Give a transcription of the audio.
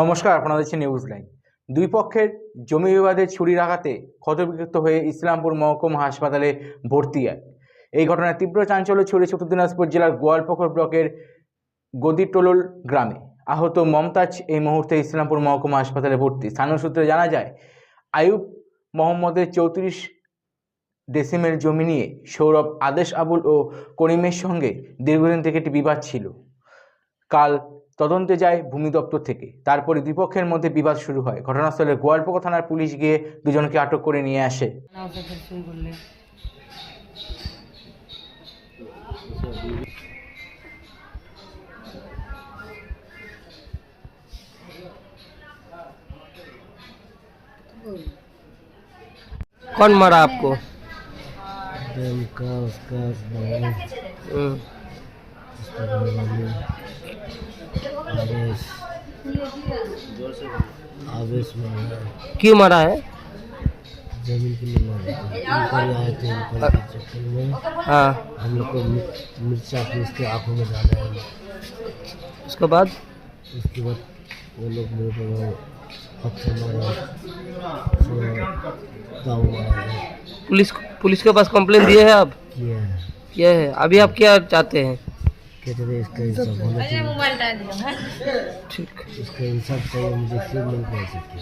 নমস্কার, আপনারা দেখছেন নিউজ লাইন দুই পক্ষের জমি বিবাদে ছুরির আঘাতে ক্ষতবিক্ষত হয়ে ইসলামপুর মহকুমা হাসপাতালে ভর্তি এক। এই ঘটনায় তীব্র চাঞ্চল্য ছড়িয়েছে উত্তর দিনাজপুর জেলার গোয়ালপুকুর ব্লকের গদিটোলল গ্রামে। আহত মমতাজ এই মুহূর্তে ইসলামপুর মহকুমা হাসপাতালে ভর্তি। স্থানীয় সূত্রে জানা যায় আয়ুব মোহাম্মদের চৌত্রিশ ডেসিমের জমি নিয়ে সৌরভ আদেশ আবুল ও করিমের সঙ্গে দীর্ঘদিন থেকে একটি বিবাদ ছিল। কাল তদন্তে যায় ভূমি দপ্তর থেকে তারপরে দুপক্ষের মধ্যে বিবাদ শুরু হয় ঘটনাস্থলে গোয়ালপোকা থানার পুলিশ গিয়ে দুজনকে আটক করে নিয়ে আসে নাও से फिर सुन कर ले कौन मारा आपको प्रेम का उसका बहन हम्म, उसका घरवाली आवेश। आवेश मारा क्यों मारा है? ज़मीन के लिए मारा आए थे चक्कर में। हाँ। हम लोग को मिर्चा पीस के आँखों में डाला है। उसके बाद? उसके बाद वो लोग मेरे को पत्थर मारा फिर पुलिस पुलिस के पास कंप्लेन दिए हैं आप? किया है। अभी आप क्या चाहते हैं? कहते थे इसका इंसाफ होना चाहिए ठीक इसका इंसाफ चाहिए मुझे फिर नहीं कर सकते